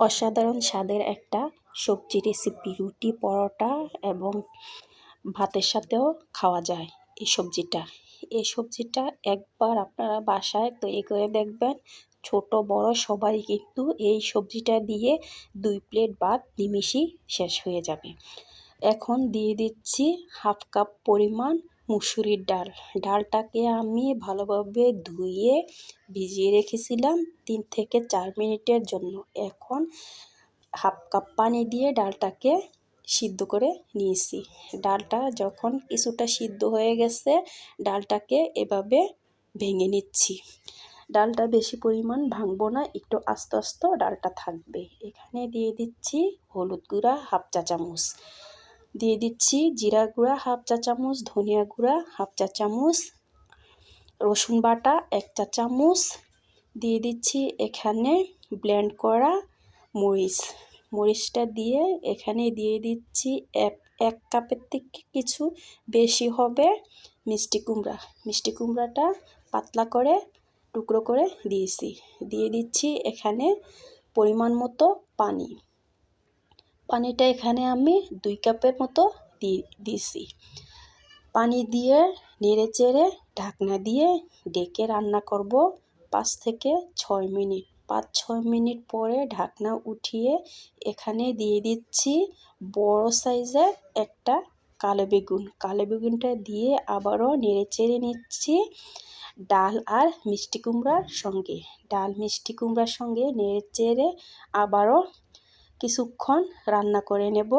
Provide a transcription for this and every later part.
অসাধারণ স্বাদের একটা সবজি রেসিপি রুটি, পরোটা এবং ভাতের সাথেও খাওয়া যায় এই সবজিটা। এই সবজিটা একবার আপনারা বাসায় তৈরি করে দেখবেন, ছোট, বড়, সবাই কিন্তু এই সবজিটা দিয়ে দুই প্লেট ভাত নিমিশি শেষ হয়ে যাবে। এখন দিয়ে দিচ্ছি হাফ কাপ পরিমাণ মুসুরির ডাল। ডালটাকে আমি ভালোভাবে ধুয়ে ভিজিয়ে রেখেছিলাম তিন থেকে চার মিনিটের জন্য। এখন হাফ কাপ পানি দিয়ে ডালটাকে সিদ্ধ করে নিয়েছি। ডালটা যখন কিছুটা সিদ্ধ হয়ে গেছে, ডালটাকে এভাবে ভেঙে নিচ্ছি। ডালটা বেশি পরিমাণ ভাঙবো না, একটু আস্তে আস্তে ডালটা থাকবে। এখানে দিয়ে দিচ্ছি হলুদ গুঁড়া হাফ চা চামচ দিয়ে দিচ্ছি জিরা গুঁড়া, হাফ চা চামচ ধনিয়া গুঁড়া, হাফ চা চামচ রসুন বাটা, এক চা চামচ। দিয়ে দিচ্ছি এখানে ব্লেন্ড করা মরিচ। মরিচটা দিয়ে এখানে দিয়ে দিচ্ছি এক এক কাপের থেকে কিছু বেশি হবে মিষ্টি কুমড়া। মিষ্টি কুমড়াটা পাতলা করে, টুকরো করে দিয়েছি। দিয়ে দিচ্ছি এখানে পরিমাণ মতো পানি। পানিটা এখানে আমি দুই কাপের মতো দিয়ে দিয়েছি পানি দিয়ে নেড়ে চেড়ে ঢাকনা দিয়ে ডেকে রান্না করব পাঁচ থেকে ছয় মিনিট। পাঁচ, ছয় মিনিট পরে ঢাকনা উঠিয়ে এখানে দিয়ে দিচ্ছি বড় সাইজের একটা কালো বেগুন। কালো বেগুনটা দিয়ে আবারও নেড়ে চেড়ে নিচ্ছি ডাল আর মিষ্টি কুমড়ার সঙ্গে। ডাল, মিষ্টি কুমড়ার সঙ্গে নেড়ে চেড়ে আবারও কিছুক্ষণ রান্না করে নেব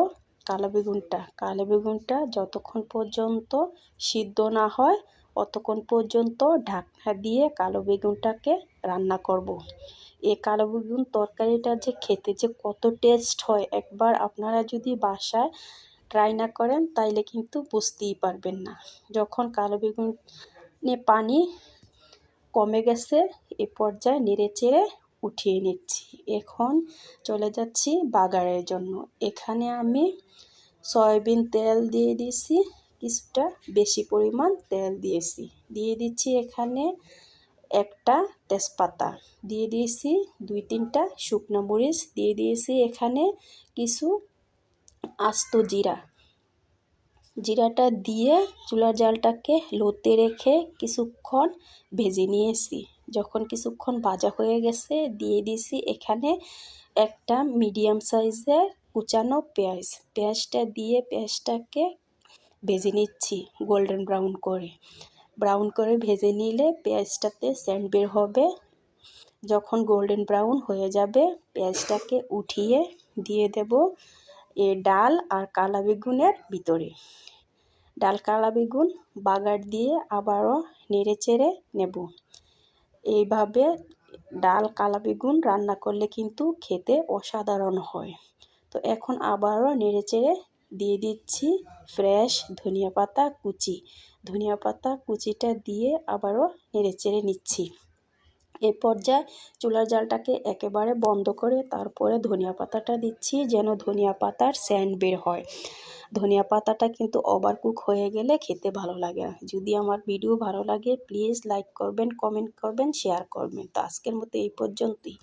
কালো বেগুনটা কালো বেগুনটা যতক্ষণ পর্যন্ত সিদ্ধ না হয়, অতক্ষণ পর্যন্ত ঢাকনা দিয়ে কালো বেগুনটাকে রান্না করব। এ কালো বেগুন তরকারিটা যে খেতে যে কত টেস্ট হয়, একবার আপনারা যদি বাসায় ট্রাই না করেন, তাইলে কিন্তু বুঝতেই পারবেন না যখন কালো বেগুনে পানি কমে গেছে, এ পর্যায়ে নেড়ে চেড়ে উঠিয়ে নিচ্ছি। এখন চলে যাচ্ছি বাগারের জন্য। এখানে আমি সয়াবিন তেল দিয়ে দিয়েছি, কিছুটা বেশি পরিমাণ তেল দিয়েছি। দিয়ে দিচ্ছি এখানে একটা তেজপাতা। দিয়ে দিয়েছি দুই তিনটা শুকনো মরিচ। দিয়ে দিয়েছি এখানে কিছু আস্ত জিরা। জিরাটা দিয়ে চুলার জালটাকে লোতে রেখে কিছুক্ষণ ভেজে নিয়েছি। যখন কিছুক্ষণ ভাজা হয়ে গেছে, দিয়ে দিয়েছি এখানে একটা মিডিয়াম সাইজের কুচানো পেঁয়াজ। পেঁয়াজটা দিয়ে পেঁয়াজটাকে ভেজে নিচ্ছি গোল্ডেন ব্রাউন করে। ব্রাউন করে ভেজে নিলে পেঁয়াজটাতে স্যান্ড বের হবে। যখন গোল্ডেন ব্রাউন হয়ে যাবে, পেঁয়াজটাকে উঠিয়ে দিয়ে দেব। এ ডাল আর কালা বেগুনের ভিতরে। ডাল, কালা বেগুন বাগার দিয়ে আবারও নেড়ে চেড়ে নেব। এইভাবে ডাল, কালা বেগুন রান্না করলে কিন্তু খেতে অসাধারণ হয়। তো এখন আবারও নেড়ে চেড়ে দিয়ে দিচ্ছি ফ্রেশ ধনিয়া পাতা কুচি। ধনিয়া পাতা কুচিটা দিয়ে আবারও নেড়ে চেড়ে নিচ্ছি। এ পর্যায়ে চুলার জালটাকে একেবারে বন্ধ করে তারপরে ধনিয়া পাতাটা দিচ্ছি যেন ধনিয়া পাতার স্যান্ড বের হয়। ধনিয়া পাতাটা কিন্তু ওভার কুক হয়ে গেলে খেতে ভালো লাগে না। যদি আমার ভিডিও ভালো লাগে প্লিজ লাইক করবেন কমেন্ট করবেন শেয়ার করবেন। তো আজকের মতো এই পর্যন্তই।